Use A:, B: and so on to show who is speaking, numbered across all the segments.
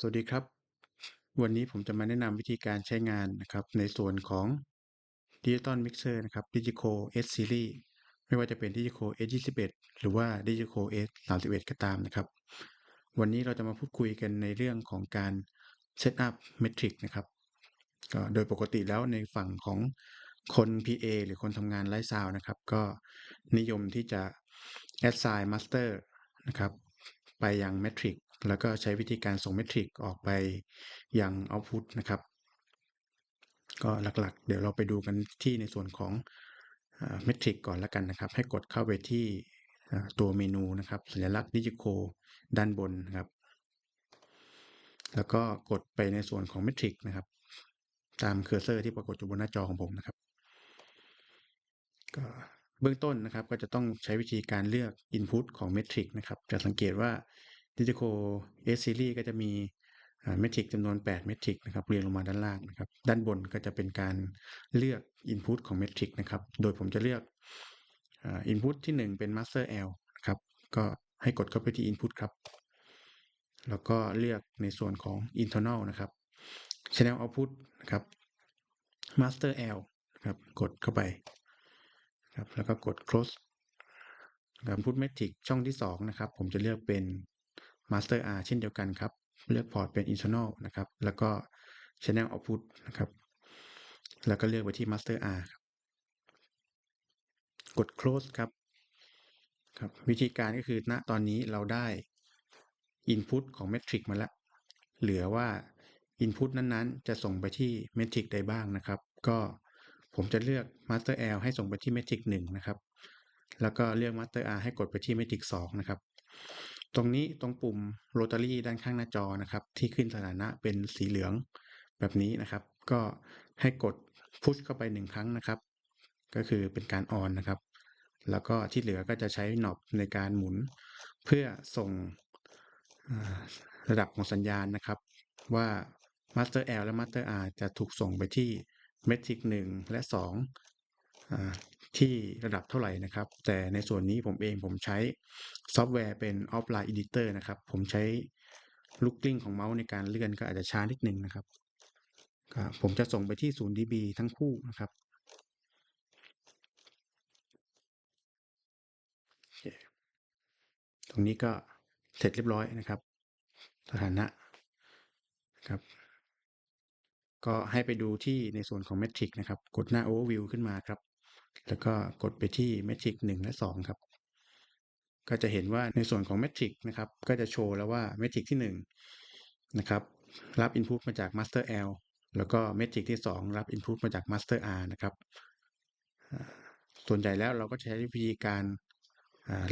A: สวัสดีครับ วันนี้ผมจะมาแนะนำวิธีการใช้งานนะครับในส่วนของ Digital Mixer นะครับ Digico S Series ไม่ว่าจะเป็น Digico S21 หรือว่า Digico S31 ก็ตามนะครับ วันนี้เราจะมาพูดคุยกันในเรื่องของการ Setup Metric นะครับก็โดยปกติแล้วในฝั่งของคน PA หรือคนทำงานไร้ซาวนะครับ ก็นิยมที่จะ assign master นะครับไปยัง metric แล้วก็ใช้วิธีการส่ง metric ออกไปยัง output นะครับ ก็หลักๆ เดี๋ยวเราไปดูกันที่ในส่วนของ metric ก่อนแล้วกันนะครับ ให้กดเข้าไปที่ตัวเมนูนะครับ สัญลักษณ์ Digico ด้านบนนะครับ แล้วก็กดไปในส่วนของ metric นะครับ ตามเคอร์เซอร์ที่ปรากฏอยู่บนหน้าจอของผมนะครับก็เบื้องต้นนะครับก็จะต้องใช้วิธีการเลือก Input ของ Metric นะครับ จะสังเกตว่า Digico S Series ก็จะมีเมทริกจำนวน 8 เมทริกนะครับเรียงลงมาด้านล่างนะครับ ด้านบนก็จะเป็นการเลือก Input ของเมทริกนะครับ โดยผมจะเลือก Input ที่ 1 เป็น Master L นะครับ ก็ให้กดเข้าไปที่ Input ครับ แล้วก็เลือกในส่วนของ Internal นะครับ Channel Output นะครับ Master L นะครับ กดเข้าไปครับแล้วก็กด close การพูด metric ช่องที่ 2 นะครับ ผมจะเลือกเป็น master R เช่นเดียวกันครับ เลือกพอร์ตเป็น internal นะครับ แล้วก็ channel output นะครับ แล้วก็เลือกไปที่ master R ครับกด close ครับครับ วิธีการก็คือณตอนนี้เราได้ input ของ metric มาแล้ว เหลือว่า input นั้นๆ จะส่งไปที่ metric ใดบ้างนะครับ ก็ผมจะเลือก master L ให้ส่งไปที่ metric 1นะครับ แล้วก็เลือก master R ให้กดไปที่ metric 2นะครับ ตรงนี้ตรงปุ่ม rotary ด้านข้างหน้าจอนะครับ ที่ขึ้นสถานะเป็นสีเหลืองแบบนี้นะครับ ก็ให้กด push เข้าไป1ครั้งนะครับ ก็คือเป็นการ on นนะครับ แล้วก็ที่เหลือก็จะใช้หนอบในการหมุน เพื่อส่งระดับของสัญญาณนะครับ ว่า master L และ master R จะถูกส่งไปที่ metric 1และ 2 ที่ระดับเท่าไหร่นะครับ แต่ในส่วนนี้ผมเองผมใช้ซอฟต์แวร์เป็น offline editor นะครับ ผมใช้ลูกกลิ้งของเมาส์ในการเลื่อนก็อาจจะช้านิดนึงนะครับ ผมจะส่งไปที่ 0 dB ทั้งคู่นะครับตรงนี้ก็เสร็จเรียบร้อยนะครับ สถานะครับ ก็ให้ไปดูที่ในส่วนของ Metric นะครับ กดหน้า Overview ขึ้นมาครับ แล้วก็กดไปที่ Metric 1และ2 ครับ ก็จะเห็นว่าในส่วนของ Metric นะครับ ก็จะโชว์แล้วว่า Metric ที่1นะครับ รับ Input มาจาก Master L แล้วก็ Metric ที่ 2 รับ Input มาจาก Master R นะครับ ส่วนใหญ่แล้วเราก็ใช้วิธีการ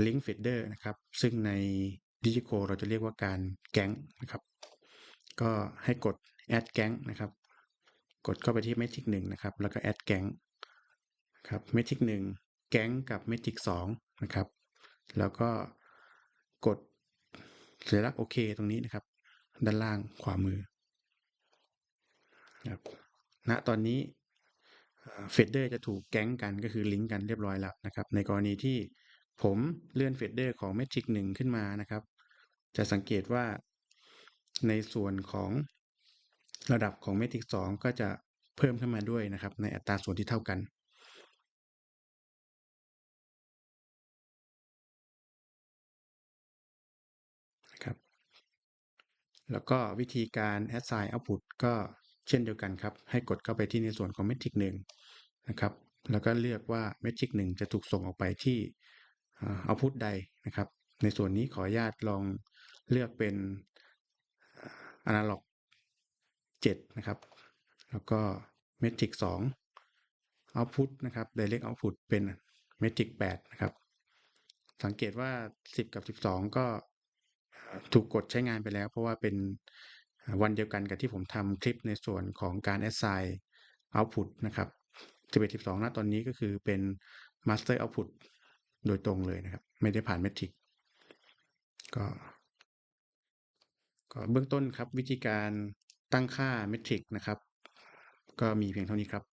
A: Link Feeder นะครับ ซึ่งใน Digico เราจะเรียกว่าการแก๊งนะครับ ก็ให้กด add แก๊งนะครับ กดเข้าไปที่ Metric 1นะครับ แล้วก็ add แก๊ง ครับ Metric 1แก๊งกับ Metric 2นะครับ แล้วก็กดสัญลักษณ์โอเคตรงนี้นะครับ ด้านล่างขวามือครับณตอนนี้เฟดเดอร์จะถูกแก๊งกันก็คือลิงก์กันเรียบร้อยแล้วนะครับ ในกรณีที่ผมเลื่อนเฟดเดอร์ของ Metric 1ขึ้นมานะครับ จะสังเกตว่าในส่วนของระดับของ Metric 2ก็จะเพิ่มขึ้นมาด้วยนะครับ ในอัตราส่วนที่เท่ากัน แล้วก็วิธีการ assign output ก็เช่นเดียวกันครับ ให้กดเข้าไปที่ในส่วนของ Metric 1นะครับ แล้วก็เลือกว่า Metric 1 จะถูกส่งออกไปที่ output ใดนะครับ ในส่วนนี้ขออนุญาตลองเลือกเป็น analog 7นะครับ แล้วก็ metric 2 output นะครับ direct output เป็น metric 8นะครับ สังเกตว่า 10 กับ 12 ก็ ถูกกดใช้งานไปแล้ว เพราะว่าเป็นวันเดียวกันกับที่ผมทำคลิปในส่วนของการ assign output นะครับ11 12ณตอนนี้ก็คือเป็น master output โดยตรงเลยนะครับ ไม่ได้ผ่าน metric ก็ก็เบื้องต้นครับวิธีการตั้งค่าเมทริกนะครับ ก็มีเพียงเท่านี้ครับ